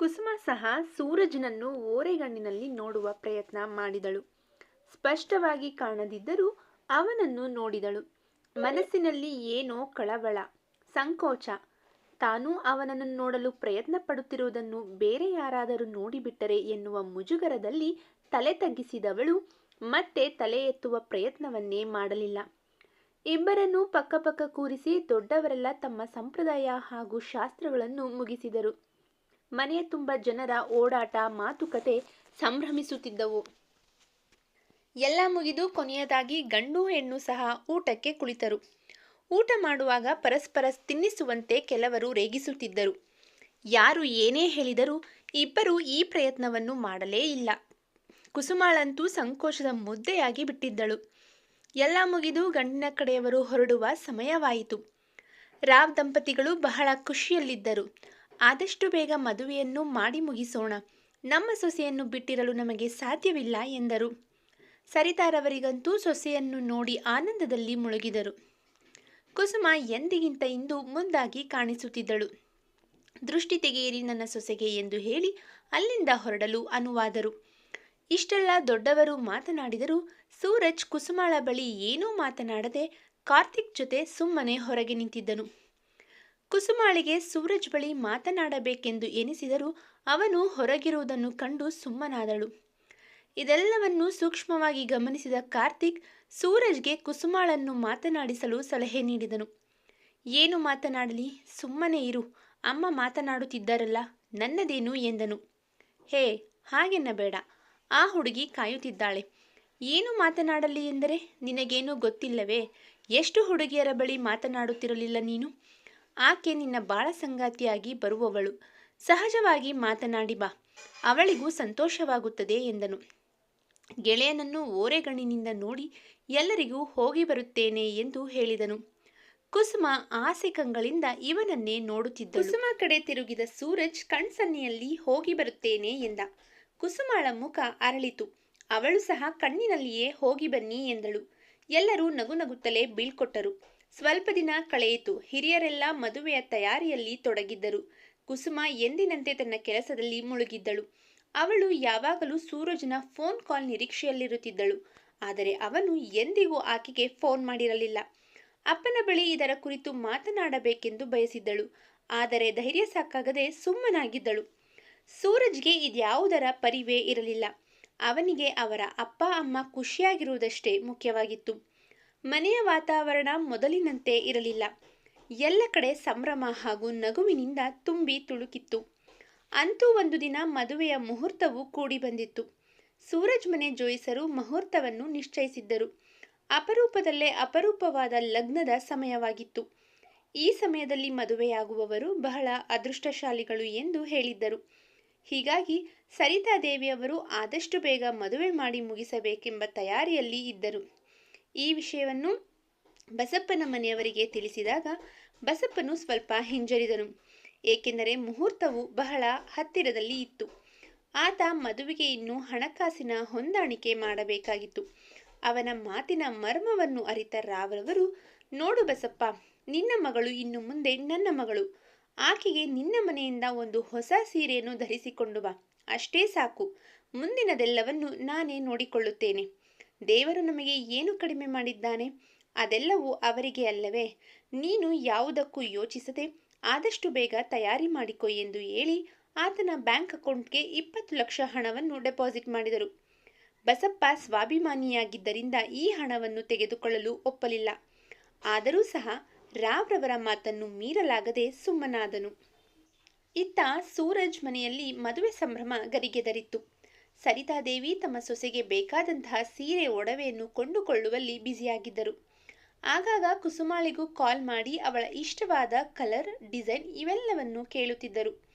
ಕುಸುಮ ಸಹ ಸೂರಜನನ್ನು ಓರೆಗಣ್ಣಿನಲ್ಲಿ ನೋಡುವ ಪ್ರಯತ್ನ ಮಾಡಿದಳು. ಸ್ಪಷ್ಟವಾಗಿ ಕಾಣದಿದ್ದರೂ ಅವನನ್ನು ನೋಡಿದಳು. ಮನಸ್ಸಿನಲ್ಲಿ ಏನೋ ಕಳವಳ, ಸಂಕೋಚ. ತಾನೂ ಅವನನ್ನು ನೋಡಲು ಪ್ರಯತ್ನ ಪಡುತ್ತಿರುವುದನ್ನು ಬೇರೆ ಯಾರಾದರೂ ನೋಡಿಬಿಟ್ಟರೆ ಎನ್ನುವ ಮುಜುಗರದಲ್ಲಿ ತಲೆ ತಗ್ಗಿಸಿದವಳು, ಮತ್ತೆ ತಲೆ ಎತ್ತುವ ಪ್ರಯತ್ನವನ್ನೇ ಮಾಡಲಿಲ್ಲ. ಇಬ್ಬರನ್ನೂ ಪಕ್ಕಪಕ್ಕ ಕೂರಿಸಿ ದೊಡ್ಡವರೆಲ್ಲ ತಮ್ಮ ಸಂಪ್ರದಾಯ ಹಾಗೂ ಶಾಸ್ತ್ರಗಳನ್ನು ಮುಗಿಸಿದರು. ಮನೆಯ ತುಂಬ ಜನರ ಓಡಾಟ, ಮಾತುಕತೆ ಸಂಭ್ರಮಿಸುತ್ತಿದ್ದವು. ಎಲ್ಲ ಮುಗಿದು ಕೊನೆಯದಾಗಿ ಗಂಡು ಹೆಣ್ಣು ಸಹ ಊಟಕ್ಕೆ ಕುಳಿತರು. ಊಟ ಮಾಡುವಾಗ ಪರಸ್ಪರ ತಿನ್ನಿಸುವಂತೆ ಕೆಲವರು ರೇಗಿಸುತ್ತಿದ್ದರು. ಯಾರು ಏನೇ ಹೇಳಿದರೂ ಇಬ್ಬರು ಈ ಪ್ರಯತ್ನವನ್ನು ಮಾಡಲೇ ಇಲ್ಲ. ಕುಸುಮಾಳಂತೂ ಸಂಕೋಚದ ಮುದ್ದೆಯಾಗಿ ಬಿಟ್ಟಿದ್ದಳು. ಎಲ್ಲ ಮುಗಿದು ಗಂಡಿನ ಕಡೆಯವರು ಹೊರಡುವ ಸಮಯವಾಯಿತು. ರಾವ್ ದಂಪತಿಗಳು ಬಹಳ ಖುಷಿಯಲ್ಲಿದ್ದರು. ಆದಷ್ಟು ಬೇಗ ಮದುವೆಯನ್ನು ಮಾಡಿ ಮುಗಿಸೋಣ. ನಮ್ಮ ಸೊಸೆಯನ್ನು ಬಿಟ್ಟಿರಲು ನಮಗೆ ಸಾಧ್ಯವಿಲ್ಲ ಎಂದರು. ಸರಿತಾರವರಿಗಂತೂ ಸೊಸೆಯನ್ನು ನೋಡಿ ಆನಂದದಲ್ಲಿ ಮುಳುಗಿದರು. ಕುಸುಮ ಎಂದಿಗಿಂತ ಇಂದು ಮುಂದಾಗಿ ಕಾಣಿಸುತ್ತಿದ್ದಳು. ದೃಷ್ಟಿ ತೆಗೆಯಿರಿ ನನ್ನ ಸೊಸೆಗೆ ಎಂದು ಹೇಳಿ ಅಲ್ಲಿಂದ ಹೊರಡಲು ಅನುವಾದರು. ಇಷ್ಟೆಲ್ಲ ದೊಡ್ಡವರು ಮಾತನಾಡಿದರು ಸೂರಜ್ ಕುಸುಮಾಳ ಬಳಿ ಏನೂ ಮಾತನಾಡದೆ ಕಾರ್ತಿಕ್ ಜೊತೆ ಸುಮ್ಮನೆ ಹೊರಗೆ ನಿಂತಿದ್ದನು. ಕುಸುಮಾಳಿಗೆ ಸೂರಜ್ ಬಳಿ ಮಾತನಾಡಬೇಕೆಂದು ಎನಿಸಿದರೂ ಅವನು ಹೊರಗಿರುವುದನ್ನು ಕಂಡು ಸುಮ್ಮನಾದಳು. ಇದೆಲ್ಲವನ್ನು ಸೂಕ್ಷ್ಮವಾಗಿ ಗಮನಿಸಿದ ಕಾರ್ತಿಕ್ ಸೂರಜ್ಗೆ ಕುಸುಮಾಳನ್ನು ಮಾತನಾಡಿಸಲು ಸಲಹೆ ನೀಡಿದನು. ಏನು ಮಾತನಾಡಲಿ? ಸುಮ್ಮನೆ ಇರು. ಅಮ್ಮ ಮಾತನಾಡುತ್ತಿದ್ದಾರಲ್ಲ, ನನ್ನದೇನು? ಎಂದನು. ಹೇ, ಹಾಗೆನ್ನಬೇಡ. ಆ ಹುಡುಗಿ ಕಾಯುತ್ತಿದ್ದಾಳೆ. ಏನು ಮಾತನಾಡಲಿ ಎಂದರೆ? ನಿನಗೇನೂ ಗೊತ್ತಿಲ್ಲವೇ? ಎಷ್ಟು ಹುಡುಗಿಯರ ಬಳಿ ಮಾತನಾಡುತ್ತಿರಲಿಲ್ಲ ನೀನು? ಆಕೆ ನಿನ್ನ ಬಾಳ ಸಂಗಾತಿಯಾಗಿ ಬರುವವಳು. ಸಹಜವಾಗಿ ಮಾತನಾಡಿ ಬಾ. ಅವಳಿಗೂ ಸಂತೋಷವಾಗುತ್ತದೆ ಎಂದನು. ಗೆಳೆಯನನ್ನು ಓರೆಗಣ್ಣಿನಿಂದ ನೋಡಿ ಎಲ್ಲರಿಗೂ ಹೋಗಿ ಬರುತ್ತೇನೆ ಎಂದು ಹೇಳಿದನು. ಕುಸುಮ ಆಸೆ ಕಂಗಳಿಂದ ಇವನನ್ನೇ ನೋಡುತ್ತಿದ್ದ ಕುಸುಮ ಕಡೆ ತಿರುಗಿದ ಸೂರಜ್ ಕಣ್ಸನ್ನೆಯಲ್ಲಿ ಹೋಗಿ ಬರುತ್ತೇನೆ ಎಂದ. ಕುಸುಮಾಳ ಮುಖ ಅರಳಿತು. ಅವಳು ಸಹ ಕಣ್ಣಿನಲ್ಲಿಯೇ ಹೋಗಿ ಬನ್ನಿ ಎಂದಳು. ಎಲ್ಲರೂ ನಗು ನಗುತ್ತಲೇ ಬೀಳ್ಕೊಟ್ಟರು. ಸ್ವಲ್ಪ ದಿನ ಕಳೆಯಿತು. ಹಿರಿಯರೆಲ್ಲ ಮದುವೆಯ ತಯಾರಿಯಲ್ಲಿ ತೊಡಗಿದ್ದರು. ಕುಸುಮ ಎಂದಿನಂತೆ ತನ್ನ ಕೆಲಸದಲ್ಲಿ ಮುಳುಗಿದ್ದಳು. ಅವಳು ಯಾವಾಗಲೂ ಸೂರಜ್ನ ಫೋನ್ ಕಾಲ್ ನಿರೀಕ್ಷೆಯಲ್ಲಿರುತ್ತಿದ್ದಳು. ಆದರೆ ಅವನು ಎಂದಿಗೂ ಆಕೆಗೆ ಫೋನ್ ಮಾಡಿರಲಿಲ್ಲ. ಅಪ್ಪನ ಬಳಿ ಇದರ ಕುರಿತು ಮಾತನಾಡಬೇಕೆಂದು ಬಯಸಿದ್ದಳು. ಆದರೆ ಧೈರ್ಯ ಸಾಕಾಗದೆ ಸುಮ್ಮನಾಗಿದ್ದಳು. ಸೂರಜ್ಗೆ ಇದ್ಯಾವುದರ ಪರಿವೇ ಇರಲಿಲ್ಲ. ಅವನಿಗೆ ಅವರ ಅಪ್ಪ, ಅಮ್ಮ ಖುಷಿಯಾಗಿರುವುದಷ್ಟೇ ಮುಖ್ಯವಾಗಿತ್ತು. ಮನೆಯ ವಾತಾವರಣ ಮೊದಲಿನಂತೆ ಇರಲಿಲ್ಲ. ಎಲ್ಲ ಕಡೆ ಸಂಭ್ರಮ ಹಾಗೂ ನಗುವಿನಿಂದ ತುಂಬಿ ತುಳುಕಿತ್ತು. ಅಂತೂ ಒಂದು ದಿನ ಮದುವೆಯ ಮುಹೂರ್ತವು ಕೂಡಿ ಬಂದಿತ್ತು. ಸೂರಜ್ ಮನೆ ಜೋಯಿಸರು ಮುಹೂರ್ತವನ್ನು ನಿಶ್ಚಯಿಸಿದ್ದರು. ಅಪರೂಪದಲ್ಲೇ ಅಪರೂಪವಾದ ಲಗ್ನದ ಸಮಯವಾಗಿತ್ತು. ಈ ಸಮಯದಲ್ಲಿ ಮದುವೆಯಾಗುವವರು ಬಹಳ ಅದೃಷ್ಟಶಾಲಿಗಳು ಎಂದು ಹೇಳಿದ್ದರು. ಹೀಗಾಗಿ ಸರಿತಾದೇವಿಯವರು ಆದಷ್ಟು ಬೇಗ ಮದುವೆ ಮಾಡಿ ಮುಗಿಸಬೇಕೆಂಬ ತಯಾರಿಯಲ್ಲಿ ಇದ್ದರು. ಈ ವಿಷಯವನ್ನು ಬಸಪ್ಪನ ಮನೆಯವರಿಗೆ ತಿಳಿಸಿದಾಗ ಬಸಪ್ಪನು ಸ್ವಲ್ಪ ಹಿಂಜರಿದನು. ಏಕೆಂದರೆ ಮುಹೂರ್ತವು ಬಹಳ ಹತ್ತಿರದಲ್ಲಿ ಇತ್ತು. ಆತ ಮದುವೆಗೆ ಇನ್ನೂ ಹಣಕಾಸಿನ ಹೊಂದಾಣಿಕೆ ಮಾಡಬೇಕಾಗಿತ್ತು. ಅವನ ಮಾತಿನ ಮರ್ಮವನ್ನು ಅರಿತ ರಾವ್ರವರು, ನೋಡು ಬಸಪ್ಪ, ನಿನ್ನ ಮಗಳು ಇನ್ನು ಮುಂದೆ ನನ್ನ ಮಗಳು. ಆಕೆಗೆ ನಿನ್ನ ಮನೆಯಿಂದ ಒಂದು ಹೊಸ ಸೀರೆಯನ್ನು ಧರಿಸಿಕೊಂಡು ಬಾ. ಅಷ್ಟೇ ಸಾಕು. ಮುಂದಿನದೆಲ್ಲವನ್ನು ನಾನೇ ನೋಡಿಕೊಳ್ಳುತ್ತೇನೆ. ದೇವರು ನಮಗೆ ಏನು ಕಡಿಮೆ ಮಾಡಿದ್ದಾನೆ? ಅದೆಲ್ಲವೂ ಅವರಿಗೆ ಅಲ್ಲವೇ? ನೀನು ಯಾವುದಕ್ಕೂ ಯೋಚಿಸದೆ ಆದಷ್ಟು ಬೇಗ ತಯಾರಿ ಮಾಡಿಕೊ ಎಂದು ಹೇಳಿ ಆತನ ಬ್ಯಾಂಕ್ ಅಕೌಂಟ್ಗೆ ಇಪ್ಪತ್ತು ಲಕ್ಷ ಹಣವನ್ನು ಡೆಪಾಸಿಟ್ ಮಾಡಿದರು. ಬಸಪ್ಪ ಸ್ವಾಭಿಮಾನಿಯಾಗಿದ್ದರಿಂದ ಈ ಹಣವನ್ನು ತೆಗೆದುಕೊಳ್ಳಲು ಒಪ್ಪಲಿಲ್ಲ. ಆದರೂ ಸಹ ರಾವ್ರವರ ಮಾತನ್ನು ಮೀರಲಾಗದೆ ಸುಮ್ಮನಾದನು. ಇತ್ತ ಸೂರಜ್ ಮನೆಯಲ್ಲಿ ಮದುವೆ ಸಂಭ್ರಮ ಗರಿಗೆದರಿತ್ತು. ಸರಿತಾದೇವಿ ತಮ್ಮ ಸೊಸೆಗೆ ಬೇಕಾದಂತಹ ಸೀರೆ, ಒಡವೆಯನ್ನು ಕೊಂಡುಕೊಳ್ಳುವಲ್ಲಿ ಬ್ಯುಸಿಯಾಗಿದ್ದರು. ಆಗಾಗ ಕುಸುಮಾಳಿಗೂ ಕಾಲ್ ಮಾಡಿ ಅವಳ ಇಷ್ಟವಾದ ಕಲರ್, ಡಿಸೈನ್ ಇವೆಲ್ಲವನ್ನು ಕೇಳುತ್ತಿದ್ದರು.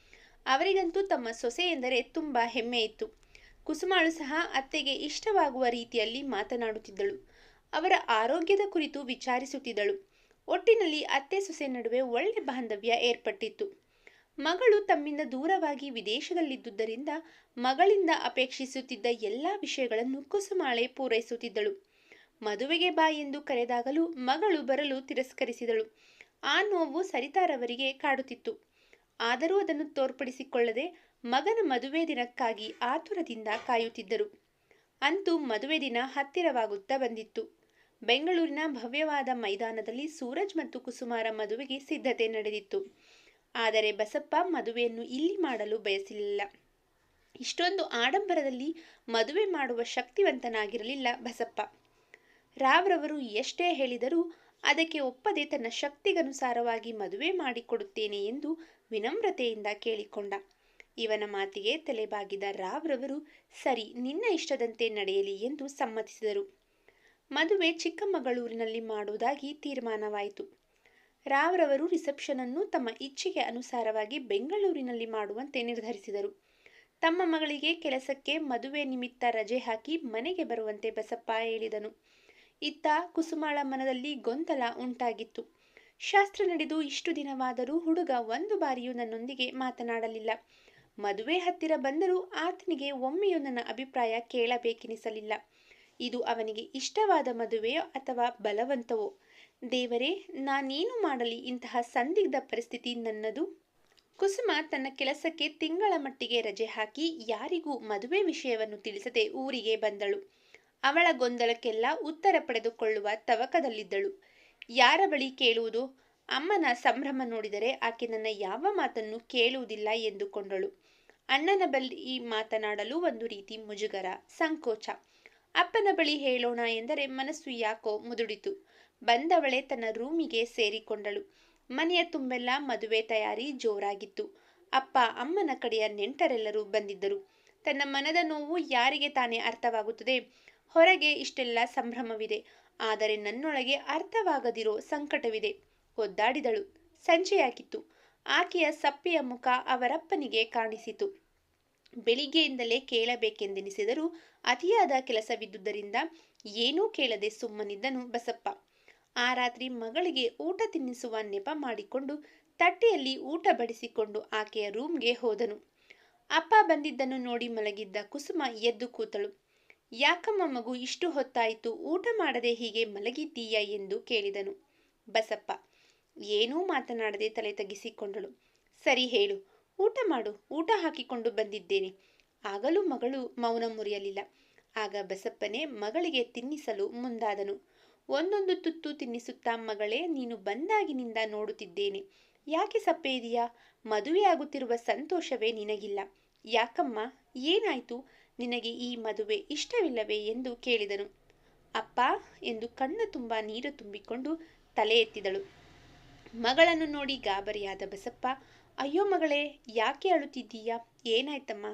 ಅವರಿಗಂತೂ ತಮ್ಮ ಸೊಸೆ ಎಂದರೆ ತುಂಬ ಹೆಮ್ಮೆ ಇತ್ತು. ಕುಸುಮಾಳು ಸಹ ಅತ್ತೆಗೆ ಇಷ್ಟವಾಗುವ ರೀತಿಯಲ್ಲಿ ಮಾತನಾಡುತ್ತಿದ್ದಳು. ಅವರ ಆರೋಗ್ಯದ ಕುರಿತು ವಿಚಾರಿಸುತ್ತಿದ್ದಳು. ಒಟ್ಟಿನಲ್ಲಿ ಅತ್ತೆ ಸೊಸೆ ನಡುವೆ ಒಳ್ಳೆ ಬಾಂಧವ್ಯ ಏರ್ಪಟ್ಟಿತ್ತು. ಮಗಳು ತಮ್ಮಿಂದ ದೂರವಾಗಿ ವಿದೇಶದಲ್ಲಿದ್ದುದರಿಂದ ಮಗಳಿಂದ ಅಪೇಕ್ಷಿಸುತ್ತಿದ್ದ ಎಲ್ಲ ವಿಷಯಗಳನ್ನು ಕುಸುಮಾಳೆ ಪೂರೈಸುತ್ತಿದ್ದಳು. ಮದುವೆಗೆ ಬಾ ಎಂದು ಕರೆದಾಗಲೂ ಮಗಳು ಬರಲು ತಿರಸ್ಕರಿಸಿದಳು. ಆ ನೋವು ಸರಿತಾರವರಿಗೆ ಕಾಡುತ್ತಿತ್ತು. ಆದರೂ ಅದನ್ನು ತೋರ್ಪಡಿಸಿಕೊಳ್ಳದೆ ಮಗನ ಮದುವೆ ದಿನಕ್ಕಾಗಿ ಆತುರದಿಂದ ಕಾಯುತ್ತಿದ್ದರು. ಅಂತೂ ಮದುವೆ ದಿನ ಹತ್ತಿರವಾಗುತ್ತಾ ಬಂದಿತ್ತು. ಬೆಂಗಳೂರಿನ ಭವ್ಯವಾದ ಮೈದಾನದಲ್ಲಿ ಸೂರಜ್ ಮತ್ತು ಕುಸುಮಾರ ಮದುವೆಗೆ ಸಿದ್ಧತೆ ನಡೆದಿತ್ತು. ಆದರೆ ಬಸಪ್ಪ ಮದುವೆಯನ್ನು ಇಲ್ಲಿ ಮಾಡಲು ಬಯಸಲಿಲ್ಲ. ಇಷ್ಟೊಂದು ಆಡಂಬರದಲ್ಲಿ ಮದುವೆ ಮಾಡುವ ಶಕ್ತಿವಂತನಾಗಿರಲಿಲ್ಲ ಬಸಪ್ಪ. ರಾವ್ರವರು ಎಷ್ಟೇ ಹೇಳಿದರೂ ಅದಕ್ಕೆ ಒಪ್ಪದೆ ತನ್ನ ಶಕ್ತಿಗನುಸಾರವಾಗಿ ಮದುವೆ ಮಾಡಿಕೊಡುತ್ತೇನೆ ಎಂದು ವಿನಮ್ರತೆಯಿಂದ ಕೇಳಿಕೊಂಡ. ಇವನ ಮಾತಿಗೆ ತಲೆಬಾಗಿದ ರಾವ್ರವರು, ಸರಿ, ನಿನ್ನ ಇಷ್ಟದಂತೆ ನಡೆಯಲಿ ಎಂದು ಸಮ್ಮತಿಸಿದರು. ಮದುವೆ ಚಿಕ್ಕಮಗಳೂರಿನಲ್ಲಿ ಮಾಡುವುದಾಗಿ ತೀರ್ಮಾನವಾಯಿತು. ರಾವ್ರವರು ರಿಸೆಪ್ಷನನ್ನು ತಮ್ಮ ಇಚ್ಛೆಗೆ ಅನುಸಾರವಾಗಿ ಬೆಂಗಳೂರಿನಲ್ಲಿ ಮಾಡುವಂತೆ ನಿರ್ಧರಿಸಿದರು. ತಮ್ಮ ಮಗಳಿಗೆ ಕೆಲಸಕ್ಕೆ ಮದುವೆ ನಿಮಿತ್ತ ರಜೆ ಹಾಕಿ ಮನೆಗೆ ಬರುವಂತೆ ಬಸಪ್ಪ ಹೇಳಿದನು. ಇತ್ತ ಕುಸುಮಾಳ ಮನದಲ್ಲಿ ಗೊಂದಲ ಉಂಟಾಗಿತ್ತು. ಶಾಸ್ತ್ರ ನಡೆದು ಇಷ್ಟು ದಿನವಾದರೂ ಹುಡುಗ ಒಂದು ಬಾರಿಯೂ ನನ್ನೊಂದಿಗೆ ಮಾತನಾಡಲಿಲ್ಲ. ಮದುವೆ ಹತ್ತಿರ ಬಂದರೂ ಆತನಿಗೆ ಒಮ್ಮೆಯೂ ನನ್ನ ಅಭಿಪ್ರಾಯ ಕೇಳಬೇಕೆನಿಸಲಿಲ್ಲ. ಇದು ಅವನಿಗೆ ಇಷ್ಟವಾದ ಮದುವೆಯೋ ಅಥವಾ ಬಲವಂತವೋ? ದೇವರೇ, ನಾನೇನು ಮಾಡಲಿ? ಇಂತಹ ಸಂದಿಗ್ಧ ಪರಿಸ್ಥಿತಿ ನನ್ನದು. ಕುಸುಮ ತನ್ನ ಕೆಲಸಕ್ಕೆ ತಿಂಗಳ ಮಟ್ಟಿಗೆ ರಜೆ ಹಾಕಿ ಯಾರಿಗೂ ಮದುವೆ ವಿಷಯವನ್ನು ತಿಳಿಸದೆ ಊರಿಗೆ ಬಂದಳು. ಅವಳ ಗೊಂದಲಕ್ಕೆಲ್ಲ ಉತ್ತರ ಪಡೆದುಕೊಳ್ಳುವ ತವಕದಲ್ಲಿದ್ದಳು. ಯಾರ ಬಳಿ ಕೇಳುವುದು? ಅಮ್ಮನ ಸಂಭ್ರಮ ನೋಡಿದರೆ ಆಕೆ ನನ್ನ ಯಾವ ಮಾತನ್ನು ಕೇಳುವುದಿಲ್ಲ ಎಂದುಕೊಂಡಳು. ಅಣ್ಣನ ಬಳಿ ಮಾತನಾಡಲು ಒಂದು ರೀತಿ ಮುಜುಗರ, ಸಂಕೋಚ. ಅಪ್ಪನ ಬಳಿ ಹೇಳೋಣ ಎಂದರೆ ಮನಸ್ಸು ಯಾಕೋ ಮುದುಡಿತು. ಬಂದವಳೆ ತನ್ನ ರೂಮಿಗೆ ಸೇರಿಕೊಂಡಳು. ಮನೆಯ ತುಂಬೆಲ್ಲ ಮದುವೆ ತಯಾರಿ ಜೋರಾಗಿತ್ತು. ಅಪ್ಪ, ಅಮ್ಮನ ಕಡೆಯ ನೆಂಟರೆಲ್ಲರೂ ಬಂದಿದ್ದರು. ತನ್ನ ಮನದ ನೋವು ಯಾರಿಗೆ ತಾನೇ ಅರ್ಥವಾಗುತ್ತದೆ? ಹೊರಗೆ ಇಷ್ಟೆಲ್ಲ ಸಂಭ್ರಮವಿದೆ. ಆದರೆ ನನ್ನೊಳಗೆ ಅರ್ಥವಾಗದಿರೋ ಸಂಕಟವಿದೆ. ಒದ್ದಾಡಿದಳು. ಸಂಜೆಯಾಗಿತ್ತು. ಆಕೆಯ ಸಪ್ಪೆಯ ಮುಖ ಅವರಪ್ಪನಿಗೆ ಕಾಣಿಸಿತು. ಬೆಳಿಗ್ಗೆಯಿಂದಲೇ ಕೇಳಬೇಕೆಂದೆನಿಸಿದರೂ ಅತಿಯಾದ ಕೆಲಸವಿದ್ದುದರಿಂದ ಏನೂ ಕೇಳದೆ ಸುಮ್ಮನಿದ್ದನು ಬಸಪ್ಪ. ಆ ರಾತ್ರಿ ಮಗಳಿಗೆ ಊಟ ತಿನ್ನಿಸುವ ನೆಪ ಮಾಡಿಕೊಂಡು ತಟ್ಟೆಯಲ್ಲಿ ಊಟ ಬಡಿಸಿಕೊಂಡು ಆಕೆಯ ರೂಮ್ಗೆ ಹೋದನು. ಅಪ್ಪ ಬಂದಿದ್ದನ್ನು ನೋಡಿ ಮಲಗಿದ್ದ ಕುಸುಮ ಎದ್ದು ಕೂತಳು. ಯಾಕಮ್ಮ ಮಗು, ಇಷ್ಟು ಹೊತ್ತಾಯಿತು, ಊಟ ಮಾಡದೆ ಹೀಗೆ ಮಲಗಿದ್ದೀಯಾ ಎಂದು ಕೇಳಿದನು. ಬಸಪ್ಪ ಏನೂ ಮಾತನಾಡದೆ ತಲೆ ತಗ್ಗಿಸಿಕೊಂಡಳು. ಸರಿ ಹೇಳು, ಊಟ ಮಾಡು, ಊಟ ಹಾಕಿಕೊಂಡು ಬಂದಿದ್ದೇನೆ. ಆಗಲೂ ಮಗಳು ಮೌನ ಮುರಿಯಲಿಲ್ಲ. ಆಗ ಬಸಪ್ಪನೇ ಮಗಳಿಗೆ ತಿನ್ನಿಸಲು ಮುಂದಾದನು. ಒಂದೊಂದು ತುತ್ತು ತಿನ್ನಿಸುತ್ತಾ ಮಗಳೇ, ನೀನು ಬಂದಾಗಿನಿಂದ ನೋಡುತ್ತಿದ್ದೇನೆ. ಯಾಕೆ ಸಪ್ಪೆ ಇದೆಯಾ ಮದುವೆಯಾಗುತ್ತಿರುವ ಸಂತೋಷವೇ ನಿನಗಿಲ್ಲ. ಯಾಕಮ್ಮ, ಏನಾಯ್ತು? ನಿನಗೆ ಈ ಮದುವೆ ಇಷ್ಟವಿಲ್ಲವೇ ಎಂದು ಕೇಳಿದನು. ಅಪ್ಪ ಎಂದು ಕಣ್ಣ ತುಂಬ ನೀರು ತುಂಬಿಕೊಂಡು ತಲೆ ಎತ್ತಿದಳು. ಮಗಳನ್ನು ನೋಡಿ ಗಾಬರಿಯಾದ ಬಸಪ್ಪ, ಅಯ್ಯೋ ಮಗಳೇ, ಯಾಕೆ ಅಳುತ್ತಿದ್ದೀಯಾ? ಏನಾಯ್ತಮ್ಮ?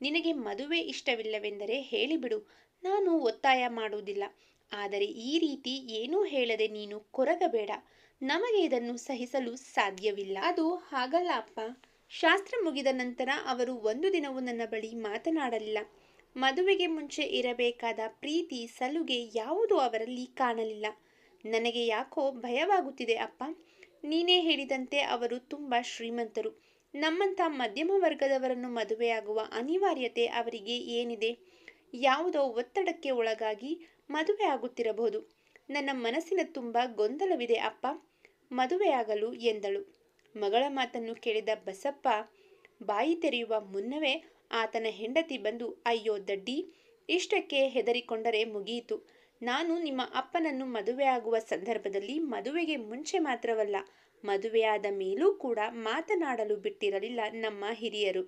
ನಿನಗೆ ಮದುವೆ ಇಷ್ಟವಿಲ್ಲವೆಂದರೆ ಹೇಳಿಬಿಡು. ನಾನು ಒತ್ತಾಯ ಮಾಡುವುದಿಲ್ಲ. ಆದರೆ ಈ ರೀತಿ ಏನೂ ಹೇಳದೆ ನೀನು ಕೊರಗಬೇಡ. ನಮಗೆ ಇದನ್ನು ಸಹಿಸಲು ಸಾಧ್ಯವಿಲ್ಲ. ಅದು ಹಾಗಲ್ಲ ಅಪ್ಪ. ಶಾಸ್ತ್ರ ಮುಗಿದ ನಂತರ ಅವರು ಒಂದು ದಿನವೂ ನನ್ನ ಬಳಿ ಮಾತನಾಡಲಿಲ್ಲ. ಮದುವೆಗೆ ಮುಂಚೆ ಇರಬೇಕಾದ ಪ್ರೀತಿ, ಸಲುಗೆ ಯಾವುದೂ ಅವರಲ್ಲಿ ಕಾಣಲಿಲ್ಲ. ನನಗೆ ಯಾಕೋ ಭಯವಾಗುತ್ತಿದೆ ಅಪ್ಪ. ನೀನೇ ಹೇಳಿದಂತೆ ಅವರು ತುಂಬ ಶ್ರೀಮಂತರು. ನಮ್ಮಂಥ ಮಧ್ಯಮ ವರ್ಗದವರನ್ನು ಮದುವೆಯಾಗುವ ಅನಿವಾರ್ಯತೆ ಅವರಿಗೆ ಏನಿದೆ? ಯಾವುದೋ ಒತ್ತಡಕ್ಕೆ ಒಳಗಾಗಿ ಮದುವೆ ಆಗುತ್ತಿರಬಹುದು. ನನ್ನ ಮನಸ್ಸಿನ ತುಂಬ ಗೊಂದಲವಿದೆ ಅಪ್ಪ. ಮದುವೆಯಾಗಲು ಎಂದಳು. ಮಗಳ ಮಾತನ್ನು ಕೇಳಿದ ಬಸಪ್ಪ, ಬಾಯಿ ತೆರೆಯುವ ಮುನ್ನವೇ ಆತನ ಹೆಂಡತಿ ಬಂದು, ಅಯ್ಯೋ ದಡ್ಡಿ, ಇಷ್ಟಕ್ಕೆ ಹೆದರಿಕೊಂಡರೆ ಮುಗಿಯಿತು ನಾನು ನಿಮ್ಮ ಅಪ್ಪನನ್ನು ಮದುವೆಯಾಗುವ ಸಂದರ್ಭದಲ್ಲಿ ಮದುವೆಗೆ ಮುಂಚೆ ಮಾತ್ರವಲ್ಲ ಮದುವೆಯಾದ ಮೇಲೂ ಕೂಡ ಮಾತನಾಡಲು ಬಿಟ್ಟಿರಲಿಲ್ಲ ನಮ್ಮ ಹಿರಿಯರು.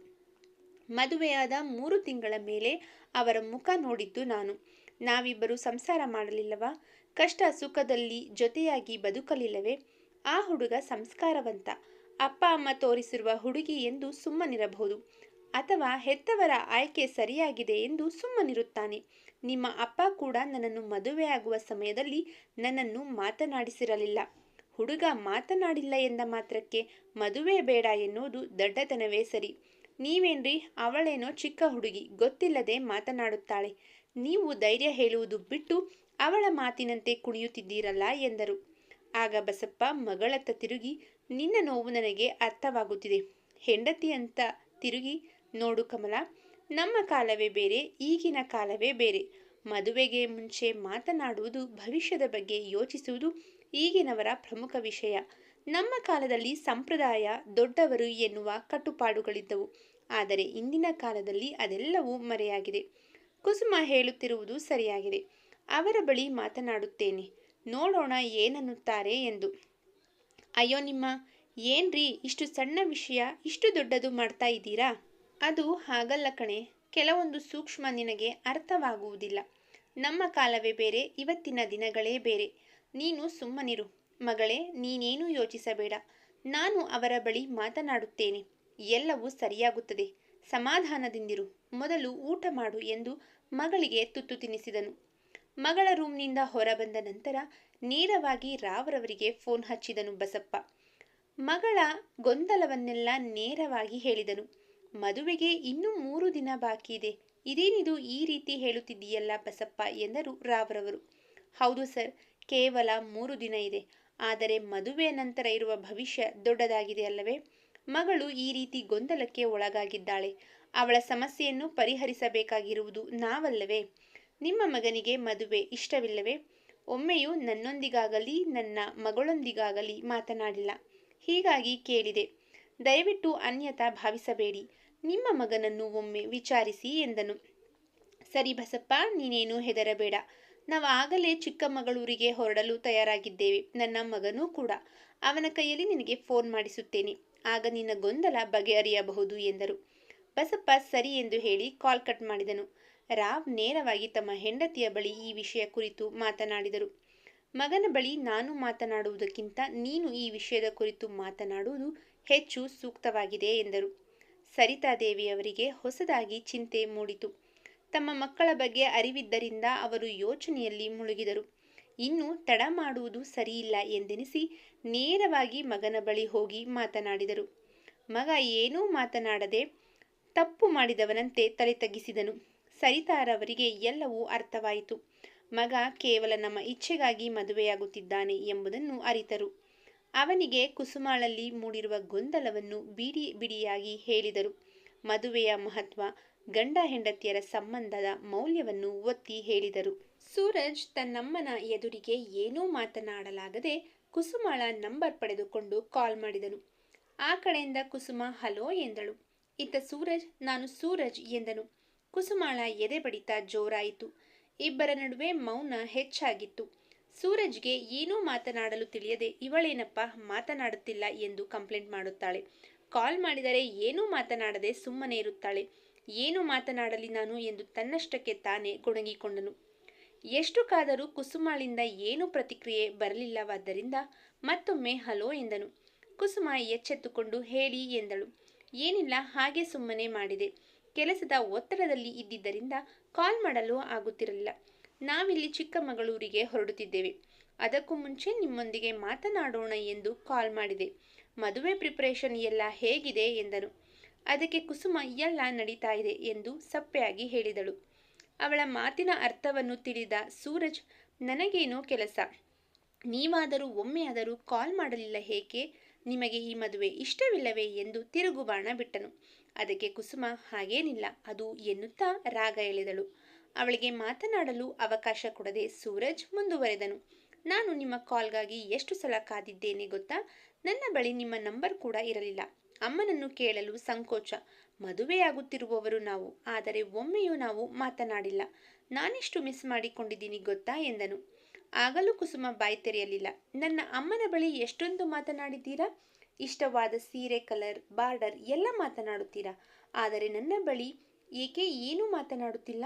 ಮದುವೆಯಾದ ಮೂರು ತಿಂಗಳ ಮೇಲೆ ಅವರ ಮುಖ ನೋಡಿದ್ದು ನಾನು. ನಾವಿಬ್ಬರು ಸಂಸಾರ ಮಾಡಲಿಲ್ಲವಾ? ಕಷ್ಟ ಸುಖದಲ್ಲಿ ಜೊತೆಯಾಗಿ ಬದುಕಲಿಲ್ಲವೇ? ಆ ಹುಡುಗ ಸಂಸ್ಕಾರವಂತ. ಅಪ್ಪ ಅಮ್ಮ ತೋರಿಸಿರುವ ಹುಡುಗಿ ಎಂದು ಸುಮ್ಮನಿರಬಹುದು. ಅಥವಾ ಹೆತ್ತವರ ಆಯ್ಕೆ ಸರಿಯಾಗಿದೆ ಎಂದು ಸುಮ್ಮನಿರುತ್ತಾನೆ. ನಿಮ್ಮ ಅಪ್ಪ ಕೂಡ ನನ್ನನ್ನು ಮದುವೆಯಾಗುವ ಸಮಯದಲ್ಲಿ ನನ್ನನ್ನು ಮಾತನಾಡಿಸಿರಲಿಲ್ಲ. ಹುಡುಗ ಮಾತನಾಡಿಲ್ಲ ಎಂದ ಮಾತ್ರಕ್ಕೆ ಮದುವೆ ಬೇಡ ಎನ್ನುವುದು ದಡ್ಡತನವೇ ಸರಿ. ನೀವೇನ್ರಿ? ಅವಳೇನೋ ಚಿಕ್ಕ ಹುಡುಗಿ, ಗೊತ್ತಿಲ್ಲದೆ ಮಾತನಾಡುತ್ತಾಳೆ. ನೀವು ಧೈರ್ಯ ಹೇಳುವುದು ಬಿಟ್ಟು ಅವಳ ಮಾತಿನಂತೆ ಕುಣಿಯುತ್ತಿದ್ದೀರಲ್ಲ ಎಂದರು. ಆಗ ಬಸಪ್ಪ ಮಗಳತ್ತ ತಿರುಗಿ, ನಿನ್ನ ನೋವು ನನಗೆ ಅರ್ಥವಾಗುತ್ತಿದೆ. ಹೆಂಡತಿ ಅಂತ ತಿರುಗಿ, ನೋಡು ಕಮಲ, ನಮ್ಮ ಕಾಲವೇ ಬೇರೆ, ಈಗಿನ ಕಾಲವೇ ಬೇರೆ. ಮದುವೆಗೆ ಮುಂಚೆ ಮಾತನಾಡುವುದು ಭವಿಷ್ಯದ ಬಗ್ಗೆ ಯೋಚಿಸುವುದು ಈಗಿನವರ ಪ್ರಮುಖ ವಿಷಯ. ನಮ್ಮ ಕಾಲದಲ್ಲಿ ಸಂಪ್ರದಾಯ, ದೊಡ್ಡವರು ಎನ್ನುವ ಕಟ್ಟುಪಾಡುಗಳಿದ್ದವು. ಆದರೆ ಇಂದಿನ ಕಾಲದಲ್ಲಿ ಅದೆಲ್ಲವೂ ಮರೆಯಾಗಿದೆ. ಕುಸುಮ ಹೇಳುತ್ತಿರುವುದು ಸರಿಯಾಗಿದೆ. ಅವರ ಬಳಿ ಮಾತನಾಡುತ್ತೇನೆ. ನೋಡೋಣ ಏನನ್ನುತ್ತಾರೆ ಎಂದು. ಅಯ್ಯೋ ನಿಮ್ಮ, ಏನ್ರಿ ಇಷ್ಟು ಸಣ್ಣ ವಿಷಯ, ಇಷ್ಟು ದೊಡ್ಡದು ಮಾಡ್ತಾ ಇದ್ದೀರಾ? ಅದು ಹಾಗಲ್ಲ ಕಣೆ. ಕೆಲವೊಂದು ಸೂಕ್ಷ್ಮ ನಿನಗೆ ಅರ್ಥವಾಗುವುದಿಲ್ಲ. ನಮ್ಮ ಕಾಲವೇ ಬೇರೆ, ಇವತ್ತಿನ ದಿನಗಳೇ ಬೇರೆ. ನೀನು ಸುಮ್ಮನಿರು. ಮಗಳೇ, ನೀನೇನೂ ಯೋಚಿಸಬೇಡ. ನಾನು ಅವರ ಬಳಿ ಮಾತನಾಡುತ್ತೇನೆ. ಎಲ್ಲವೂ ಸರಿಯಾಗುತ್ತದೆ. ಸಮಾಧಾನದಿಂದಿರು. ಮೊದಲು ಊಟ ಮಾಡು ಎಂದು ಮಗಳಿಗೆ ತುತ್ತು ತಿನ್ನಿಸಿದನು. ಮಗಳ ರೂಮ್ನಿಂದ ಹೊರಬಂದ ನಂತರ ನೇರವಾಗಿ ರಾವ್ರವರಿಗೆ ಫೋನ್ ಹಚ್ಚಿದನು ಬಸಪ್ಪ. ಮಗಳ ಗೊಂದಲವನ್ನೆಲ್ಲ ನೇರವಾಗಿ ಹೇಳಿದನು. ಮದುವೆಗೆ ಇನ್ನೂ ಮೂರು ದಿನ ಬಾಕಿ ಇದೆ. ಇದೇನಿದು ಈ ರೀತಿ ಹೇಳುತ್ತಿದ್ದೀಯಲ್ಲ ಬಸಪ್ಪ ಎಂದರು ರಾವ್ರವರು. ಹೌದು ಸರ್, ಕೇವಲ ಮೂರು ದಿನ ಇದೆ. ಆದರೆ ಮದುವೆಯ ನಂತರ ಇರುವ ಭವಿಷ್ಯ ದೊಡ್ಡದಾಗಿದೆ ಅಲ್ಲವೇ? ಮಗಳು ಈ ರೀತಿ ಗೊಂದಲಕ್ಕೆ ಒಳಗಾಗಿದ್ದಾಳೆ. ಅವಳ ಸಮಸ್ಯೆಯನ್ನು ಪರಿಹರಿಸಬೇಕಾಗಿರುವುದು ನಾವಲ್ಲವೇ? ನಿಮ್ಮ ಮಗನಿಗೆ ಮದುವೆ ಇಷ್ಟವಿಲ್ಲವೇ? ಒಮ್ಮೆಯೂ ನನ್ನೊಂದಿಗಾಗಲಿ, ನನ್ನ ಮಗಳೊಂದಿಗಾಗಲಿ ಮಾತನಾಡಿಲ್ಲ. ಹೀಗಾಗಿ ಕೇಳಿದೆ. ದಯವಿಟ್ಟು ಅನ್ಯತಾ ಭಾವಿಸಬೇಡಿ. ನಿಮ್ಮ ಮಗನನ್ನು ಒಮ್ಮೆ ವಿಚಾರಿಸಿ ಎಂದನು. ಸರಿ ಬಸಪ್ಪ, ನೀನೇನು ಹೆದರಬೇಡ. ನಾವು ಆಗಲೇ ಚಿಕ್ಕಮಗಳೂರಿಗೆ ಹೊರಡಲು ತಯಾರಾಗಿದ್ದೇವೆ. ನನ್ನ ಮಗನೂ ಕೂಡ. ಅವನ ಕೈಯಲ್ಲಿ ನಿನಗೆ ಫೋನ್ ಮಾಡಿಸುತ್ತೇನೆ. ಆಗ ನಿನ್ನ ಗೊಂದಲ ಬಗೆಹರಿಯಬಹುದು ಎಂದರು. ಬಸಪ್ಪ ಸರಿ ಎಂದು ಹೇಳಿ ಕಾಲ್ ಕಟ್ ಮಾಡಿದನು. ರಾವ್ ನೇರವಾಗಿ ತಮ್ಮ ಹೆಂಡತಿಯ ಬಳಿ ಈ ವಿಷಯ ಕುರಿತು ಮಾತನಾಡಿದರು. ಮಗನ ಬಳಿ ನಾನು ಮಾತನಾಡುವುದಕ್ಕಿಂತ ನೀನು ಈ ವಿಷಯದ ಕುರಿತು ಮಾತನಾಡುವುದು ಹೆಚ್ಚು ಸೂಕ್ತವಾಗಿದೆ ಎಂದರು. ಸರಿತಾದೇವಿಯವರಿಗೆ ಹೊಸದಾಗಿ ಚಿಂತೆ ಮೂಡಿತು. ತಮ್ಮ ಮಕ್ಕಳ ಬಗ್ಗೆ ಅರಿವಿದ್ದರಿಂದ ಅವರು ಯೋಚನೆಯಲ್ಲಿ ಮುಳುಗಿದರು. ಇನ್ನು ತಡ ಮಾಡುವುದು ಸರಿಯಿಲ್ಲ ಎಂದೆನಿಸಿ ನೇರವಾಗಿ ಮಗನ ಬಳಿ ಹೋಗಿ ಮಾತನಾಡಿದರು. ಮಗ ಏನೂ ಮಾತನಾಡದೆ ತಪ್ಪು ಮಾಡಿದವನಂತೆ ತಲೆ ತಗ್ಗಿಸಿದನು. ಸರಿತಾರವರಿಗೆ ಎಲ್ಲವೂ ಅರ್ಥವಾಯಿತು. ಮಗ ಕೇವಲ ನಮ್ಮ ಇಚ್ಛೆಗಾಗಿ ಮದುವೆಯಾಗುತ್ತಿದ್ದಾನೆ ಎಂಬುದನ್ನು ಅರಿತರು. ಅವನಿಗೆ ಕುಸುಮಾಳಲ್ಲಿ ಮೂಡಿರುವ ಗೊಂದಲವನ್ನು ಬಿಡಿ ಬಿಡಿಯಾಗಿ ಹೇಳಿದರು. ಮದುವೆಯ ಮಹತ್ವ, ಗಂಡ ಹೆಂಡತಿಯರ ಸಂಬಂಧದ ಮೌಲ್ಯವನ್ನು ಒತ್ತಿ ಹೇಳಿದರು. ಸೂರಜ್ ತನ್ನಮ್ಮನ ಎದುರಿಗೆ ಏನೂ ಮಾತನಾಡಲಾಗದೆ ಕುಸುಮಾಳ ನಂಬರ್ ಪಡೆದುಕೊಂಡು ಕಾಲ್ ಮಾಡಿದನು. ಆ ಕಡೆಯಿಂದ ಕುಸುಮ, ಹಲೋ ಎಂದಳು. ಇತ್ತ ಸೂರಜ್, ನಾನು ಸೂರಜ್ ಎಂದನು. ಕುಸುಮಾಳ ಎದೆ ಬಡಿತ ಜೋರಾಯಿತು. ಇಬ್ಬರ ನಡುವೆ ಮೌನ ಹೆಚ್ಚಾಗಿತ್ತು. ಸೂರಜ್ಗೆ ಏನೂ ಮಾತನಾಡಲು ತಿಳಿಯದೆ, ಇವಳೇನಪ್ಪ, ಮಾತನಾಡುತ್ತಿಲ್ಲ ಎಂದು ಕಂಪ್ಲೇಂಟ್ ಮಾಡುತ್ತಾಳೆ. ಕಾಲ್ ಮಾಡಿದರೆ ಏನೂ ಮಾತನಾಡದೆ ಸುಮ್ಮನೆ ಇರುತ್ತಾಳೆ. ಏನು ಮಾತನಾಡಲಿ ನಾನು ಎಂದು ತನ್ನಷ್ಟಕ್ಕೆ ತಾನೇ ಗೊಣಗಿಕೊಂಡನು. ಎಷ್ಟು ಕಾದರೂ ಕುಸುಮಾಳಿಂದ ಏನೂ ಪ್ರತಿಕ್ರಿಯೆ ಬರಲಿಲ್ಲವಾದ್ದರಿಂದ ಮತ್ತೊಮ್ಮೆ ಹಲೋ ಎಂದನು. ಕುಸುಮ ಎಚ್ಚೆತ್ತುಕೊಂಡು ಹೇಳಿ ಎಂದಳು. ಏನಿಲ್ಲ, ಹಾಗೆ ಸುಮ್ಮನೆ ಮಾಡಿದೆ. ಕೆಲಸದ ಒತ್ತಡದಲ್ಲಿ ಇದ್ದಿದ್ದರಿಂದ ಕಾಲ್ ಮಾಡಲು ಆಗುತ್ತಿರಲಿಲ್ಲ. ನಾವಿಲ್ಲಿ ಚಿಕ್ಕಮಗಳೂರಿಗೆ ಹೊರಡುತ್ತಿದ್ದೇವೆ. ಅದಕ್ಕೂ ಮುಂಚೆ ನಿಮ್ಮೊಂದಿಗೆ ಮಾತನಾಡೋಣ ಎಂದು ಕಾಲ್ ಮಾಡಿದೆ. ಮದುವೆ ಪ್ರಿಪರೇಷನ್ ಎಲ್ಲ ಹೇಗಿದೆ ಎಂದನು. ಅದಕ್ಕೆ ಕುಸುಮ, ಎಲ್ಲ ನಡೀತಾ ಇದೆ ಎಂದು ಸಪ್ಪೆಯಾಗಿ ಹೇಳಿದಳು. ಅವಳ ಮಾತಿನ ಅರ್ಥವನ್ನು ತಿಳಿದ ಸೂರಜ್, ನನಗೇನೋ ಕೆಲಸ. ನೀವಾದರೂ ಒಮ್ಮೆಯಾದರೂ ಕಾಲ್ ಮಾಡಲಿಲ್ಲ ಹೇಗೆ? ನಿಮಗೆ ಈ ಮದುವೆ ಇಷ್ಟವಿಲ್ಲವೇ? ಎಂದು ತಿರುಗುಬಾಣ ಬಿಟ್ಟನು. ಅದಕ್ಕೆ ಕುಸುಮ, ಹಾಗೇನಿಲ್ಲ. ಅದು ಎನ್ನುತ್ತಾ ರಾಗ ಎಳೆದಳು. ಅವಳಿಗೆ ಮಾತನಾಡಲು ಅವಕಾಶ ಕೊಡದೆ ಸೂರಜ್ ಮುಂದುವರೆದನು. ನಾನು ನಿಮ್ಮ ಕಾಲ್ಗಾಗಿ ಎಷ್ಟು ಸಲ ಕಾದಿದ್ದೇನೆ ಗೊತ್ತಾ? ನನ್ನ ಬಳಿ ನಿಮ್ಮ ನಂಬರ್ ಕೂಡ ಇರಲಿಲ್ಲ. ಅಮ್ಮನನ್ನು ಕೇಳಲು ಸಂಕೋಚ. ಮದುವೆಯಾಗುತ್ತಿರುವವರು ನಾವು, ಆದರೆ ಒಮ್ಮೆಯೂ ನಾವು ಮಾತನಾಡಿಲ್ಲ. ನಾನೆಷ್ಟು ಮಿಸ್ ಮಾಡಿಕೊಂಡಿದ್ದೀನಿ ಗೊತ್ತಾ ಎಂದನು. ಆಗಲೂ ಕುಸುಮ ಬಾಯಿ ತೆರೆಯಲಿಲ್ಲ. ನನ್ನ ಅಮ್ಮನ ಬಳಿ ಎಷ್ಟೊಂದು ಮಾತನಾಡಿದ್ದೀರಾ? ಇಷ್ಟವಾದ ಸೀರೆ, ಕಲರ್, ಬಾರ್ಡರ್ ಎಲ್ಲ ಮಾತನಾಡುತ್ತೀರಾ? ಆದರೆ ನನ್ನ ಬಳಿ ಏಕೆ ಏನೂ ಮಾತನಾಡುತ್ತಿಲ್ಲ?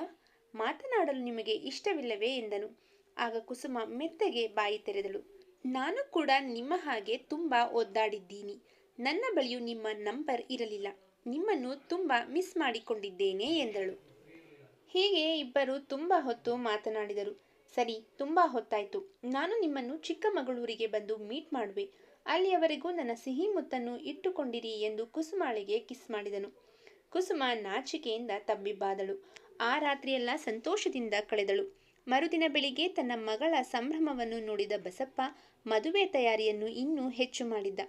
ಮಾತನಾಡಲು ನಿಮಗೆ ಇಷ್ಟವಿಲ್ಲವೇ ಎಂದನು. ಆಗ ಕುಸುಮ ಮೆತ್ತಗೆ ಬಾಯಿ ತೆರೆದಳು. ನಾನು ಕೂಡ ನಿಮ್ಮ ಹಾಗೆ ತುಂಬ ಒದ್ದಾಡಿದ್ದೀನಿ. ನನ್ನ ಬಳಿಯೂ ನಿಮ್ಮ ನಂಬರ್ ಇರಲಿಲ್ಲ. ನಿಮ್ಮನ್ನು ತುಂಬ ಮಿಸ್ ಮಾಡಿಕೊಂಡಿದ್ದೇನೆ ಎಂದಳು. ಹೀಗೆ ಇಬ್ಬರು ತುಂಬ ಹೊತ್ತು ಮಾತನಾಡಿದರು. ಸರಿ, ತುಂಬ ಹೊತ್ತಾಯಿತು. ನಾನು ನಿಮ್ಮನ್ನು ಚಿಕ್ಕಮಗಳೂರಿಗೆ ಬಂದು ಮೀಟ್ ಮಾಡುವೆ. ಅಲ್ಲಿಯವರೆಗೂ ನನ್ನ ಸಿಹಿ ಮುತ್ತನ್ನು ಇಟ್ಟುಕೊಂಡಿರಿ ಎಂದು ಕುಸುಮಾಳಿಗೆ ಕಿಸ್ ಮಾಡಿದನು. ಕುಸುಮ ನಾಚಿಕೆಯಿಂದ ತಬ್ಬಿಬ್ಬಾದಳು. ಆ ರಾತ್ರಿಯೆಲ್ಲ ಸಂತೋಷದಿಂದ ಕಳೆದಳು. ಮರುದಿನ ಬೆಳಿಗ್ಗೆ ತನ್ನ ಮಗಳ ಸಂಭ್ರಮವನ್ನು ನೋಡಿದ ಬಸಪ್ಪ ಮದುವೆ ತಯಾರಿಯನ್ನು ಇನ್ನೂ ಹೆಚ್ಚು ಮಾಡಿದ್ದ.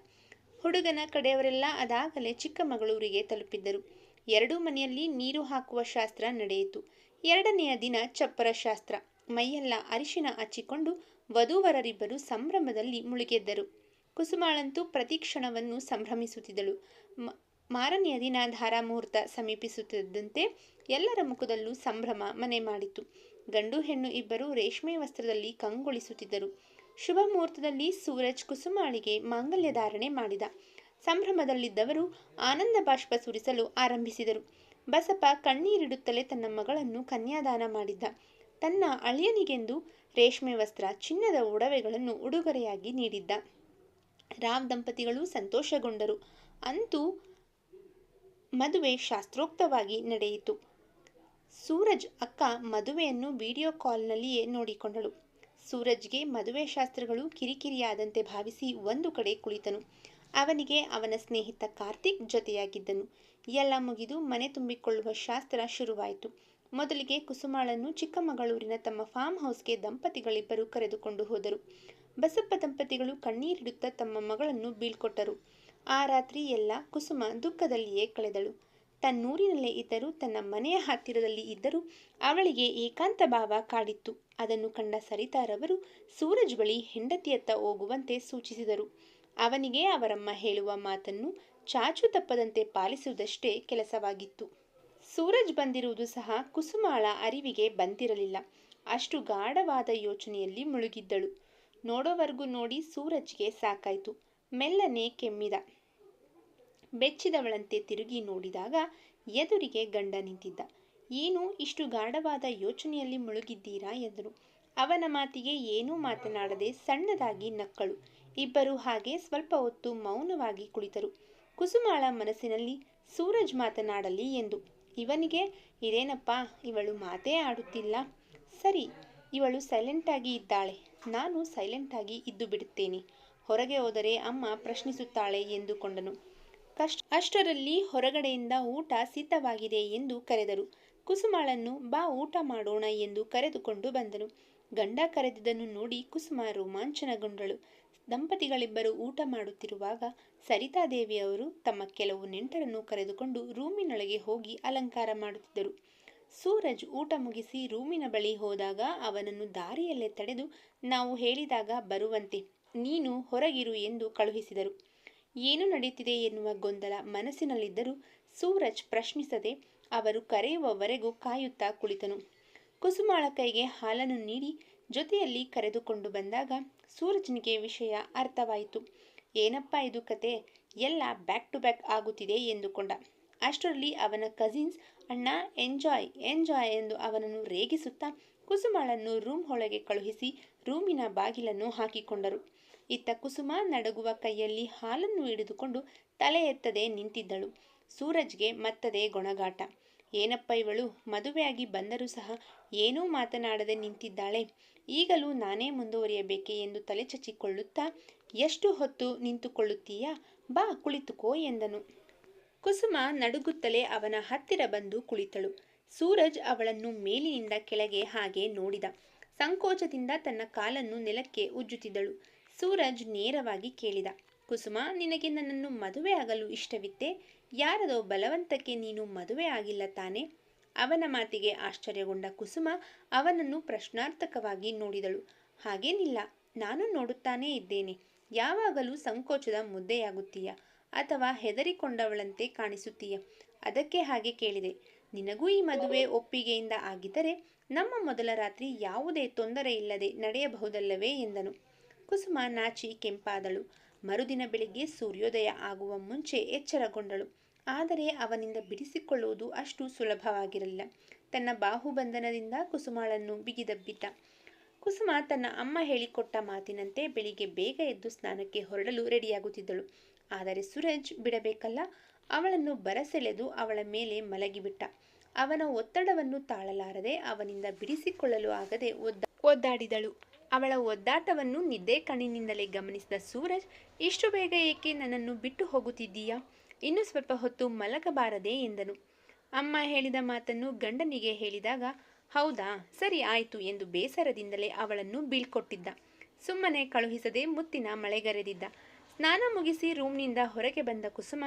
ಹುಡುಗನ ಕಡೆಯವರೆಲ್ಲ ಅದಾಗಲೇ ಚಿಕ್ಕಮಗಳೂರಿಗೆ ತಲುಪಿದ್ದರು. ಎರಡೂ ಮನೆಯಲ್ಲಿ ನೀರು ಹಾಕುವ ಶಾಸ್ತ್ರ ನಡೆಯಿತು. ಎರಡನೆಯ ದಿನ ಚಪ್ಪರ ಶಾಸ್ತ್ರ. ಮೈಯೆಲ್ಲ ಅರಿಶಿನ ಹಚ್ಚಿಕೊಂಡು ವಧುವರರಿಬ್ಬರು ಸಂಭ್ರಮದಲ್ಲಿ ಮುಳುಗೆದ್ದರು. ಕುಸುಮಾಳಂತೂ ಪ್ರತಿ ಕ್ಷಣವನ್ನು ಸಂಭ್ರಮಿಸುತ್ತಿದ್ದಳು. ಮಾರನೆಯ ದಿನ ಧಾರಾ ಮುಹೂರ್ತ ಸಮೀಪಿಸುತ್ತಿದ್ದಂತೆ ಎಲ್ಲರ ಮುಖದಲ್ಲೂ ಸಂಭ್ರಮ ಮನೆ ಮಾಡಿತು ಗಂಡು ಹೆಣ್ಣು ಇಬ್ಬರು ರೇಷ್ಮೆ ವಸ್ತ್ರದಲ್ಲಿ ಕಂಗೊಳಿಸುತ್ತಿದ್ದರು. ಶುಭ ಮುಹೂರ್ತದಲ್ಲಿ ಸೂರಜ್ ಕುಸುಮಾಳಿಗೆ ಮಾಂಗಲ್ಯ ಧಾರಣೆ ಮಾಡಿದ. ಸಂಭ್ರಮದಲ್ಲಿದ್ದವರು ಆನಂದ ಬಾಷ್ಪ ಸುರಿಸಲು ಆರಂಭಿಸಿದರು. ಬಸಪ್ಪ ಕಣ್ಣೀರಿಡುತ್ತಲೇ ತನ್ನ ಮಗಳನ್ನು ಕನ್ಯಾದಾನ ಮಾಡಿದ್ದ. ತನ್ನ ಅಳಿಯನಿಗೆಂದು ರೇಷ್ಮೆ ವಸ್ತ್ರ, ಚಿನ್ನದ ಒಡವೆಗಳನ್ನು ಉಡುಗೊರೆಯಾಗಿ ನೀಡಿದ್ದ. ರಾವ್ ದಂಪತಿಗಳು ಸಂತೋಷಗೊಂಡರು. ಅಂತೂ ಮದುವೆ ಶಾಸ್ತ್ರೋಕ್ತವಾಗಿ ನಡೆಯಿತು. ಸೂರಜ್ ಅಕ್ಕ ಮದುವೆಯನ್ನು ವಿಡಿಯೋ ಕಾಲ್ನಲ್ಲಿಯೇ ನೋಡಿಕೊಂಡಳು. ಸೂರಜ್ಗೆ ಮದುವೆ ಶಾಸ್ತ್ರಗಳು ಕಿರಿಕಿರಿಯಾದಂತೆ ಭಾವಿಸಿ ಒಂದು ಕಡೆ ಕುಳಿತನು. ಅವನಿಗೆ ಅವನ ಸ್ನೇಹಿತ ಕಾರ್ತಿಕ್ ಜೊತೆಯಾಗಿದ್ದನು. ಎಲ್ಲ ಮುಗಿದು ಮನೆ ತುಂಬಿಕೊಳ್ಳುವ ಶಾಸ್ತ್ರ ಶುರುವಾಯಿತು. ಮೊದಲಿಗೆ ಕುಸುಮಾಳನ್ನು ಚಿಕ್ಕಮಗಳೂರಿನ ತಮ್ಮ ಫಾರ್ಮ್ ಹೌಸ್ಗೆ ದಂಪತಿಗಳಿಬ್ಬರು ಕರೆದುಕೊಂಡು ಹೋದರು. ಬಸಪ್ಪ ದಂಪತಿಗಳು ಕಣ್ಣೀರಿಡುತ್ತಾ ತಮ್ಮ ಮಗಳನ್ನು ಬೀಳ್ಕೊಟ್ಟರು. ಆ ರಾತ್ರಿ ಎಲ್ಲ ಕುಸುಮ ದುಃಖದಲ್ಲಿಯೇ ಕಳೆದಳು. ತನ್ನೂರಿನಲ್ಲೇ ಇದ್ದರೂ ತನ್ನ ಮನೆಯ ಹತ್ತಿರದಲ್ಲಿ ಇದ್ದರೂ ಅವಳಿಗೆ ಏಕಾಂತ ಭಾವ ಕಾಡಿತ್ತು. ಅದನ್ನು ಕಂಡ ಸರಿತಾರವರು ಸೂರಜ್ ಬಳಿ ಹೆಂಡತಿಯತ್ತ ಹೋಗುವಂತೆ ಸೂಚಿಸಿದರು. ಅವನಿಗೆ ಅವರಮ್ಮ ಹೇಳುವ ಮಾತನ್ನು ಚಾಚು ತಪ್ಪದಂತೆ ಪಾಲಿಸುವುದಷ್ಟೇ ಕೆಲಸವಾಗಿತ್ತು. ಸೂರಜ್ ಬಂದಿರುವುದು ಸಹ ಕುಸುಮಾಳ ಅರಿವಿಗೆ ಬಂದಿರಲಿಲ್ಲ. ಅಷ್ಟು ಗಾಢವಾದ ಯೋಚನೆಯಲ್ಲಿ ಮುಳುಗಿದ್ದಳು. ನೋಡೋವರೆಗೂ ನೋಡಿ ಸೂರಜ್ಗೆ ಸಾಕಾಯಿತು. ಮೆಲ್ಲನೆ ಕೆಮ್ಮಿದ. ಬೆಚ್ಚಿದವಳಂತೆ ತಿರುಗಿ ನೋಡಿದಾಗ ಎದುರಿಗೆ ಗಂಡ ನಿಂತಿದ್ದ. ಏನು, ಇಷ್ಟು ಗಾಢವಾದ ಯೋಚನೆಯಲ್ಲಿ ಮುಳುಗಿದ್ದೀರಾ? ಎಂದರು ಅವನ ಮಾತಿಗೆ ಏನೂ ಮಾತನಾಡದೆ ಸಣ್ಣದಾಗಿ ನಕ್ಕಳು. ಇಬ್ಬರು ಹಾಗೆ ಸ್ವಲ್ಪ ಹೊತ್ತು ಮೌನವಾಗಿ ಕುಳಿತರು. ಕುಸುಮಾಳ ಮನಸ್ಸಿನಲ್ಲಿ ಸೂರಜ್ ಮಾತನಾಡಲಿ ಎಂದು. ಇವನಿಗೆ, ಇದೇನಪ್ಪ, ಇವಳು ಮಾತೇ ಆಡುತ್ತಿಲ್ಲ. ಸರಿ, ಇವಳು ಸೈಲೆಂಟಾಗಿ ಇದ್ದಾಳೆ. ನಾನು ಸೈಲೆಂಟಾಗಿ ಇದ್ದು ಬಿಡುತ್ತೇನೆ. ಹೊರಗೆ ಹೋದರೆ ಅಮ್ಮ ಪ್ರಶ್ನಿಸುತ್ತಾಳೆ ಎಂದುಕೊಂಡನು. ಅಷ್ಟರಲ್ಲಿ ಹೊರಗಡೆಯಿಂದ ಊಟ ಸಿದ್ಧವಾಗಿದೆ ಎಂದು ಕರೆದರು. ಕುಸುಮಾಳನ್ನು ಬಾ ಊಟ ಮಾಡೋಣ ಎಂದು ಕರೆದುಕೊಂಡು ಬಂದನು. ಗಂಡ ಕರೆದಿದ್ದನ್ನು ನೋಡಿ ಕುಸುಮ ರೋಮಾಂಚನಗೊಂಡಳು. ದಂಪತಿಗಳಿಬ್ಬರು ಊಟ ಮಾಡುತ್ತಿರುವಾಗ ಸರಿತಾದೇವಿಯವರು ತಮ್ಮ ಕೆಲವು ನೆಂಟರನ್ನು ಕರೆದುಕೊಂಡು ರೂಮಿನೊಳಗೆ ಹೋಗಿ ಅಲಂಕಾರ ಮಾಡುತ್ತಿದ್ದರು. ಸೂರಜ್ ಊಟ ಮುಗಿಸಿ ರೂಮಿನ ಬಳಿ ಹೋದಾಗ ಅವನನ್ನು ದಾರಿಯಲ್ಲೇ ತಡೆದು ನಾವು ಹೇಳಿದಾಗ ಬರುವಂತೆ, ನೀನು ಹೊರಗಿರು ಎಂದು ಕಳುಹಿಸಿದರು. ಏನು ನಡೆಯುತ್ತಿದೆ ಎನ್ನುವ ಗೊಂದಲ ಮನಸ್ಸಿನಲ್ಲಿದ್ದರೂ ಸೂರಜ್ ಪ್ರಶ್ನಿಸದೆ ಅವರು ಕರೆಯುವವರೆಗೂ ಕಾಯುತ್ತಾ ಕುಳಿತನು. ಕುಸುಮಾಳ ಕೈಗೆ ಹಾಲನ್ನು ನೀಡಿ ಜೊತೆಯಲ್ಲಿ ಕರೆದುಕೊಂಡು ಬಂದಾಗ ಸೂರಜ್ನಿಗೆ ವಿಷಯ ಅರ್ಥವಾಯಿತು. ಏನಪ್ಪ ಇದು ಕತೆ? ಎಲ್ಲ ಬ್ಯಾಕ್ ಟು ಬ್ಯಾಕ್ ಆಗುತ್ತಿದೆ ಎಂದುಕೊಂಡ. ಅಷ್ಟರಲ್ಲಿ ಅವನ ಕಸಿನ್ಸ್, ಅಣ್ಣ, ಎಂಜಾಯ್ ಎಂಜಾಯ್ ಎಂದು ಅವನನ್ನು ರೇಗಿಸುತ್ತಾ ಕುಸುಮಾಳನ್ನು ರೂಮ್ ಒಳಗೆ ಕಳುಹಿಸಿ ರೂಮಿನ ಬಾಗಿಲನ್ನು ಹಾಕಿಕೊಂಡರು. ಇತ್ತ ಕುಸುಮ ನಡಗುವ ಕೈಯಲ್ಲಿ ಹಾಲನ್ನು ಹಿಡಿದುಕೊಂಡು ತಲೆ ಎತ್ತದೆ ನಿಂತಿದ್ದಳು. ಸೂರಜ್ಗೆ ಮತ್ತದೇ ಗೊಣಗಾಟ. ಏನಪ್ಪ ಇವಳು? ಮದುವೆಯಾಗಿ ಬಂದರೂ ಸಹ ಏನೂ ಮಾತನಾಡದೆ ನಿಂತಿದ್ದಾಳೆ. ಈಗಲೂ ನಾನೇ ಮುಂದುವರಿಯಬೇಕೆ ಎಂದು ತಲೆ ಚಚ್ಚಿಕೊಳ್ಳುತ್ತಾ, ಎಷ್ಟು ಹೊತ್ತು ನಿಂತುಕೊಳ್ಳುತ್ತೀಯಾ? ಬಾ, ಕುಳಿತುಕೋ ಎಂದನು. ಕುಸುಮ ನಡುಗುತ್ತಲೇ ಅವನ ಹತ್ತಿರ ಬಂದು ಕುಳಿತಳು. ಸೂರಜ್ ಅವಳನ್ನು ಮೇಲಿನಿಂದ ಕೆಳಗೆ ಹಾಗೆ ನೋಡಿದ. ಸಂಕೋಚದಿಂದ ತನ್ನ ಕಾಲನ್ನು ನೆಲಕ್ಕೆ ಉಜ್ಜುತ್ತಿದ್ದಳು. ಸೂರಜ್ ನೇರವಾಗಿ ಕೇಳಿದ, ಕುಸುಮ, ನಿನಗೆ ನನ್ನನ್ನು ಮದುವೆ ಆಗಲು ಇಷ್ಟವಿತ್ತೆ? ಯಾರದೋ ಬಲವಂತಕ್ಕೆ ನೀನು ಮದುವೆ ಆಗಿಲ್ಲ ತಾನೆ? ಅವನ ಮಾತಿಗೆ ಆಶ್ಚರ್ಯಗೊಂಡ ಕುಸುಮ ಅವನನ್ನು ಪ್ರಶ್ನಾರ್ಥಕವಾಗಿ ನೋಡಿದಳು. ಹಾಗೇನಿಲ್ಲ, ನಾನು ನೋಡುತ್ತಾನೇ ಇದ್ದೇನೆ. ಯಾವಾಗಲೂ ಸಂಕೋಚದ ಮುದ್ದೆಯಾಗುತ್ತೀಯ ಅಥವಾ ಹೆದರಿಕೊಂಡವಳಂತೆ ಕಾಣಿಸುತ್ತೀಯ? ಅದಕ್ಕೆ ಹಾಗೆ ಕೇಳಿದೆ. ನಿನಗೂ ಈ ಮದುವೆ ಒಪ್ಪಿಗೆಯಿಂದ ಆಗಿದ್ದರೆ ನಮ್ಮ ಮೊದಲ ರಾತ್ರಿ ಯಾವುದೇ ತೊಂದರೆ ಇಲ್ಲದೆ ನಡೆಯಬಹುದಲ್ಲವೇ? ಎಂದನು. ಕುಸುಮ ನಾಚಿ ಕೆಂಪಾದಳು. ಮರುದಿನ ಬೆಳಿಗ್ಗೆ ಸೂರ್ಯೋದಯ ಆಗುವ ಮುಂಚೆ ಎಚ್ಚರಗೊಂಡಳು. ಆದರೆ ಅವನಿಂದ ಬಿಡಿಸಿಕೊಳ್ಳುವುದು ಅಷ್ಟು ಸುಲಭವಾಗಿರಲಿಲ್ಲ. ತನ್ನ ಬಾಹುಬಂಧನದಿಂದ ಕುಸುಮಾಳನ್ನು ಬಿಗಿದಬ್ಬಿದ್ದ ಕುಸುಮ ತನ್ನ ಅಮ್ಮ ಹೇಳಿಕೊಟ್ಟ ಮಾತಿನಂತೆ ಬೆಳಿಗ್ಗೆ ಬೇಗ ಎದ್ದು ಸ್ನಾನಕ್ಕೆ ಹೊರಡಲು ರೆಡಿಯಾಗುತ್ತಿದ್ದಳು. ಆದರೆ ಸುರಜ್ ಬಿಡಬೇಕಲ್ಲ, ಅವಳನ್ನು ಬರಸೆಳೆದು ಅವಳ ಮೇಲೆ ಮಲಗಿಬಿಟ್ಟ. ಅವನ ಒತ್ತಡವನ್ನು ತಾಳಲಾರದೆ ಅವನಿಂದ ಬಿಡಿಸಿಕೊಳ್ಳಲು ಆಗದೆ ಒದ್ದ ಒದ್ದಾಡಿದಳು. ಅವಳ ಒದ್ದಾಟವನ್ನು ನಿದ್ದೆ ಕಣ್ಣಿನಿಂದಲೇ ಗಮನಿಸಿದ ಸೂರಜ್, ಇಷ್ಟು ಬೇಗ ಏಕೆ ನನ್ನನ್ನು ಬಿಟ್ಟು ಹೋಗುತ್ತಿದ್ದೀಯಾ? ಇನ್ನು ಸ್ವಲ್ಪ ಹೊತ್ತು ಮಲಗಬಾರದೆ ಎಂದನು. ಅಮ್ಮ ಹೇಳಿದ ಮಾತನ್ನು ಗಂಡನಿಗೆ ಹೇಳಿದಾಗ, ಹೌದಾ, ಸರಿ ಆಯಿತು ಎಂದು ಬೇಸರದಿಂದಲೇ ಅವಳನ್ನು ಬೀಳ್ಕೊಟ್ಟಿದ್ದ. ಸುಮ್ಮನೆ ಕಳುಹಿಸದೆ ಮುತ್ತಿನ ಮಳೆಗರೆದಿದ್ದ. ಸ್ನಾನ ಮುಗಿಸಿ ರೂಮ್ನಿಂದ ಹೊರಗೆ ಬಂದ ಕುಸುಮ,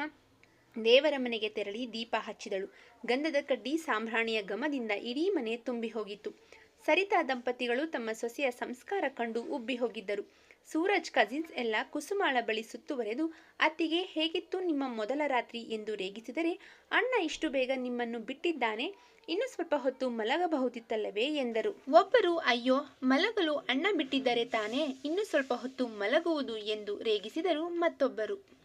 ದೇವರ ಮನೆಗೆ ತೆರಳಿ ದೀಪ ಹಚ್ಚಿದಳು. ಗಂಧದ ಕಡ್ಡಿ ಸಾಂಬ್ರಾಣಿಯ ಗಮದಿಂದ ಇಡೀ ಮನೆ ತುಂಬಿ ಹೋಗಿತ್ತು. ಸರಿತಾ ದಂಪತಿಗಳು ತಮ್ಮ ಸೊಸೆಯ ಸಂಸ್ಕಾರ ಕಂಡು ಉಬ್ಬಿ ಹೋಗಿದ್ದರು. ಸೂರಜ್ ಕಜಿನ್ಸ್ ಎಲ್ಲ ಕುಸುಮಾಳ ಬಳಿ ಸುತ್ತುವರೆದು, ಅತ್ತಿಗೆ, ಹೇಗಿತ್ತು ನಿಮ್ಮ ಮೊದಲ ರಾತ್ರಿ? ಎಂದು ರೇಗಿಸಿದರೆ, ಅಣ್ಣ ಇಷ್ಟು ಬೇಗ ನಿಮ್ಮನ್ನು ಬಿಟ್ಟಿದ್ದಾನೆ. ಇನ್ನು ಸ್ವಲ್ಪ ಹೊತ್ತು ಮಲಗಬಹುದಿತ್ತಲ್ಲವೇ? ಎಂದರು. ಒಬ್ಬರು, ಅಯ್ಯೋ, ಮಲಗಲು ಅಣ್ಣ ಬಿಟ್ಟಿದ್ದರೆ ತಾನೇ? ಇನ್ನು ಸ್ವಲ್ಪ ಹೊತ್ತು ಮಲಗುವುದು? ಎಂದು ರೇಗಿಸಿದರು ಮತ್ತೊಬ್ಬರು.